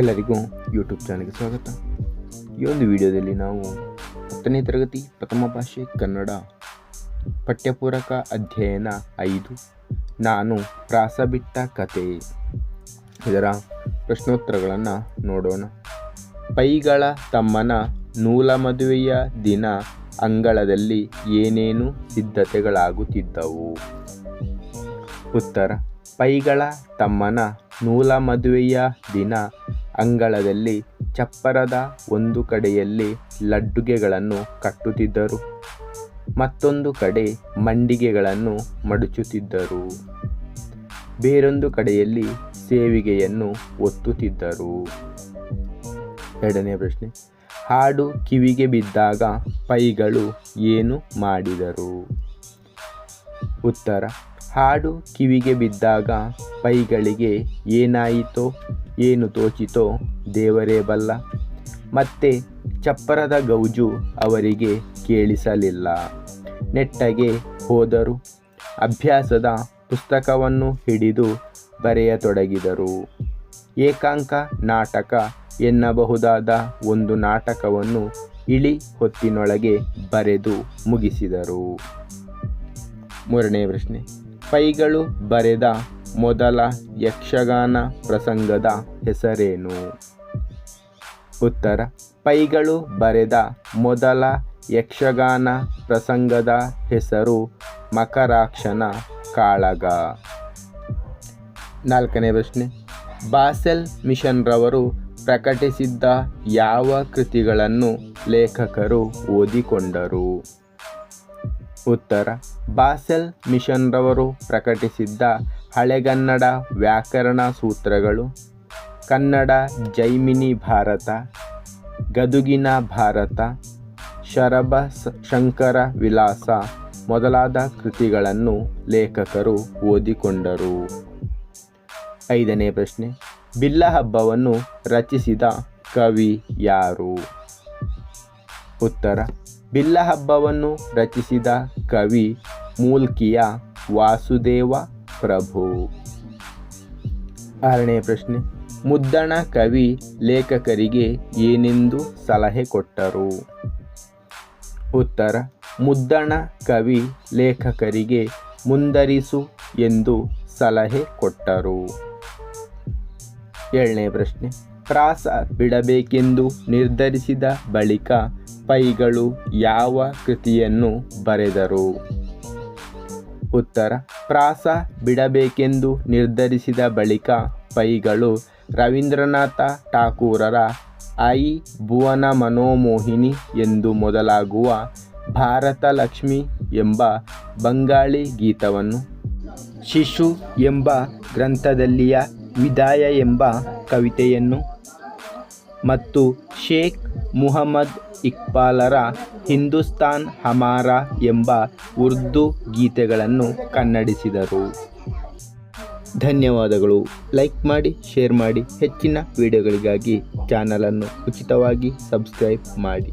ಎಲ್ಲರಿಗೂ ಯೂಟ್ಯೂಬ್ ಚಾನಲ್ಗೆ ಸ್ವಾಗತ. ಈ ಒಂದು ವಿಡಿಯೋದಲ್ಲಿ ನಾವು ಹತ್ತನೇ ತರಗತಿ ಪ್ರಥಮ ಭಾಷೆ ಕನ್ನಡ ಪಠ್ಯಪೂರಕ ಅಧ್ಯಯನ ಐದು. ನಾನು ಪ್ರಾಸ ಬಿಟ್ಟ ಕತೆ ಇದರ ಪ್ರಶ್ನೋತ್ತರಗಳನ್ನು ನೋಡೋಣ. ಪೈಗಳ ತಮ್ಮನ ನೂಲ ಮದುವೆಯ ದಿನ ಅಂಗಳದಲ್ಲಿ ಏನೇನು ಸಿದ್ಧತೆಗಳಾಗುತ್ತಿದ್ದವು? ಉತ್ತರ, ಪೈಗಳ ತಮ್ಮನ ನೂಲ ಮದುವೆಯ ದಿನ ಅಂಗಳದಲ್ಲಿ ಚಪ್ಪರದ ಒಂದು ಕಡೆಯಲ್ಲಿ ಲಡ್ಡುಗೆಗಳನ್ನು ಕಟ್ಟುತ್ತಿದ್ದರು. ಮತ್ತೊಂದು ಕಡೆ ಮಂಡಿಗೆಗಳನ್ನು ಮಡಚುತ್ತಿದ್ದರು. ಬೇರೊಂದು ಕಡೆಯಲ್ಲಿ ಸೇವಿಗೆಯನ್ನು ಒತ್ತುತ್ತಿದ್ದರು. ಎರಡನೇ ಪ್ರಶ್ನೆ. ಹಾಡು ಕಿವಿಗೆ ಬಿದ್ದಾಗ ಪೈಗಳು ಏನು ಮಾಡಿದರು? ಉತ್ತರ. ಹಾಡು ಕಿವಿಗೆ ಬಿದ್ದಾಗ ಪೈಗಳಿಗೆ ಏನಾಯಿತೋ? ಏನು ತೋಚಿತೋ ದೇವರೇ ಬಲ್ಲ. ಮತ್ತೆ ಚಪ್ಪರದ ಗೌಜು ಅವರಿಗೆ ಕೇಳಿಸಲಿಲ್ಲ. ನೆಟ್ಟಗೆ ಹೋದರು. ಅಭ್ಯಾಸದ ಪುಸ್ತಕವನ್ನು ಹಿಡಿದು ಬರೆಯತೊಡಗಿದರು. ಏಕಾಂಕ ನಾಟಕ ಎನ್ನಬಹುದಾದ ಒಂದು ನಾಟಕವನ್ನು ಇಳಿ ಹೊತ್ತಿನೊಳಗೆ ಬರೆದು ಮುಗಿಸಿದರು. ಮೂರನೇ ಪ್ರಶ್ನೆ. ಪೈಗಳು ಬರೆದ ಮೊದಲ ಯಕ್ಷಗಾನ ಪ್ರಸಂಗದ ಹೆಸರೇನು? ಉತ್ತರ, ಪೈಗಳು ಬರೆದ ಮೊದಲ ಯಕ್ಷಗಾನ ಪ್ರಸಂಗದ ಹೆಸರು ಮಕರಾಕ್ಷನ ಕಾಳಗ. ನಾಲ್ಕನೇ ಪ್ರಶ್ನೆ, ಬಾಸೆಲ್ ಮಿಷನ್ರವರು ಪ್ರಕಟಿಸಿದ್ದ ಯಾವ ಕೃತಿಗಳನ್ನು ಲೇಖಕರು ಓದಿಕೊಂಡರು? ಉತ್ತರ, ಬಾಸೆಲ್ ಮಿಷನ್ರವರು ಪ್ರಕಟಿಸಿದ್ದ ಹಳೆಗನ್ನಡ ವ್ಯಾಕರಣ ಸೂತ್ರಗಳು, ಕನ್ನಡ ಜೈಮಿನಿ ಭಾರತ, ಗದುಗಿನ ಭಾರತ, ಶರಭ ಶಂಕರ ವಿಲಾಸ ಮೊದಲಾದ ಕೃತಿಗಳನ್ನು ಲೇಖಕರು ಓದಿಕೊಂಡರು. ಐದನೇ ಪ್ರಶ್ನೆ, ಬಿಲ್ಲ ಹಬ್ಬವನ್ನು ರಚಿಸಿದ ಕವಿ ಯಾರು? ಉತ್ತರ, ಬಿಲ್ಲ ಹಬ್ಬವನ್ನು ರಚಿಸಿದ ಕವಿ ಮೂಲ್ಕಿಯ ವಾಸುದೇವ ಪ್ರಭು. ಆರನೇ ಪ್ರಶ್ನೆ. ಮುದ್ದಣ ಕವಿ ಲೇಖಕರಿಗೆ ಏನೆಂದು ಸಲಹೆ ಕೊಟ್ಟರು? ಉತ್ತರ. ಮುದ್ದಣ ಕವಿ ಲೇಖಕರಿಗೆ ಮುಂದರಿಸು ಎಂದು ಸಲಹೆ ಕೊಟ್ಟರು. ಏಳನೇ ಪ್ರಶ್ನೆ. ಪ್ರಾಸ ಬಿಡಬೇಕೆಂದು ನಿರ್ಧರಿಸಿದ ಬಳಿಕ ಪೈಗಳು ಯಾವ ಕೃತಿಯನ್ನು ಬರೆದರು? ಉತ್ತರ. ಪ್ರಾಸ ಬಿಡಬೇಕೆಂದು ನಿರ್ಧರಿಸಿದ ಬಳಿಕ ಪೈಗಳು ರವೀಂದ್ರನಾಥ ಠಾಕೂರರ ಐ ಭುವನ ಮನೋಮೋಹಿನಿ ಎಂದು ಮೊದಲಾಗುವ ಭಾರತ ಲಕ್ಷ್ಮಿ ಎಂಬ ಬಂಗಾಳಿ ಗೀತವನ್ನು. ಶಿಶು ಎಂಬ ಗ್ರಂಥದಲ್ಲಿಯ ವಿದಾಯ ಎಂಬ ಕವಿತೆಯನ್ನು ಮತ್ತು ಶೇಖ್ ಮುಹಮ್ಮದ್ ಇಕ್ಬಾಲರ ಹಿಂದೂಸ್ತಾನ್ ಹಮಾರ ಎಂಬ ಉರ್ದು ಗೀತೆಗಳನ್ನು ಕನ್ನಡಿಸಿದರು. ಧನ್ಯವಾದಗಳು. ಲೈಕ್ ಮಾಡಿ, ಶೇರ್ ಮಾಡಿ, ಹೆಚ್ಚಿನ ವಿಡಿಯೋಗಳಿಗಾಗಿ ಚಾನಲನ್ನು ಉಚಿತವಾಗಿ ಸಬ್ಸ್ಕ್ರೈಬ್ ಮಾಡಿ.